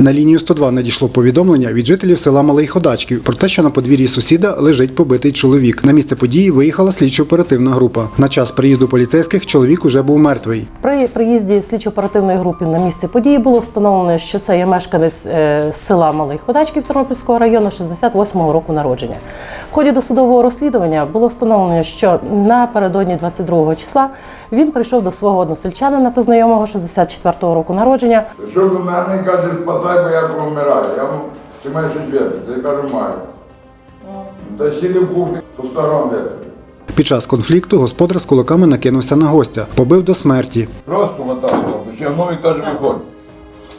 На лінію 102 надійшло повідомлення від жителів села Малий Ходачків про те, що на подвір'ї сусіда лежить побитий чоловік. На місце події виїхала слідчо-оперативна група. На час приїзду поліцейських чоловік уже був мертвий. При приїзді слідчо-оперативної групи на місце події було встановлено, що це є мешканець е, села Малий Ходачків Тернопільського району 68-го року народження. В ході досудового розслідування було встановлено, що напередодні 22 числа він прийшов до свого односельчанина та знайомого 64-го року народження. Що до мене каже, спасай, бо я помираю. Я чи маю щось випити? Я кажу, маю. Та сіли в кухні по старому випити. Під час конфлікту господар з кулаками накинувся на гостя, побив до смерті. Просто отак, потягнув і каже, виходь.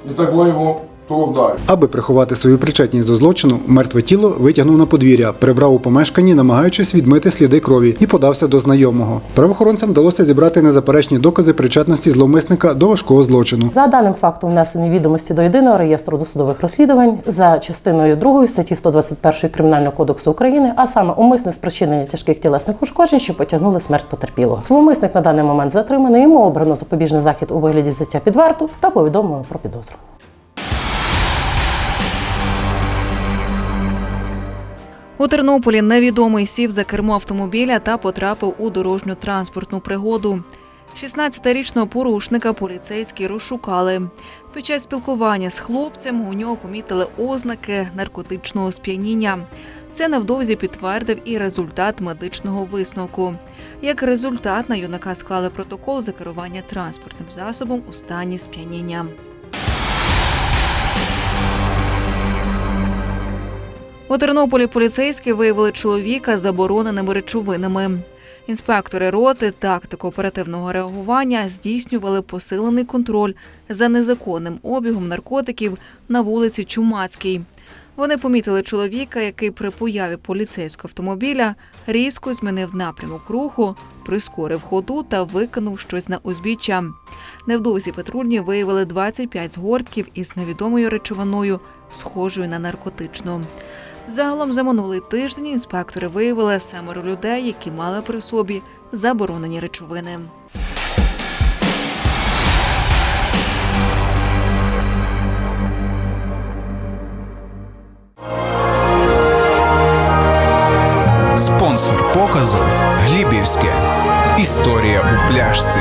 І так йому ту вдарив. Аби приховати свою причетність до злочину, мертве тіло витягнув на подвір'я, прибрав у помешканні, намагаючись відмити сліди крові, і подався до знайомого. Правоохоронцям вдалося зібрати незаперечні докази причетності зловмисника до важкого злочину. За даним фактом внесені відомості до єдиного реєстру досудових розслідувань за частиною 2 статті 121 Кримінального кодексу України, а саме умисне спричинення тяжких тілесних ушкоджень, що потягнули смерть потерпілого. Зловмисник на даний момент затриманий. Йому обрано запобіжний захід у вигляді взяття під варту та повідомлено про підозру. У Тернополі невідомий сів за кермо автомобіля та потрапив у дорожню транспортну пригоду. 16-річного порушника поліцейські розшукали. Під час спілкування з хлопцем у нього помітили ознаки наркотичного сп'яніння. Це невдовзі підтвердив і результат медичного висновку. Як результат, на юнака склали протокол за керування транспортним засобом у стані сп'яніння. У Тернополі поліцейські виявили чоловіка з забороненими речовинами. Інспектори роти тактико-оперативного реагування здійснювали посилений контроль за незаконним обігом наркотиків на вулиці Чумацькій. Вони помітили чоловіка, який при появі поліцейського автомобіля різко змінив напрямок руху, прискорив ходу та викинув щось на узбіччя. Невдовзі патрульні виявили 25 згортків із невідомою речовиною, схожою на наркотичну. Загалом за минулий тиждень інспектори виявили семеро людей, які мали при собі заборонені речовини. Показу Глібівське. Історія у пляшці.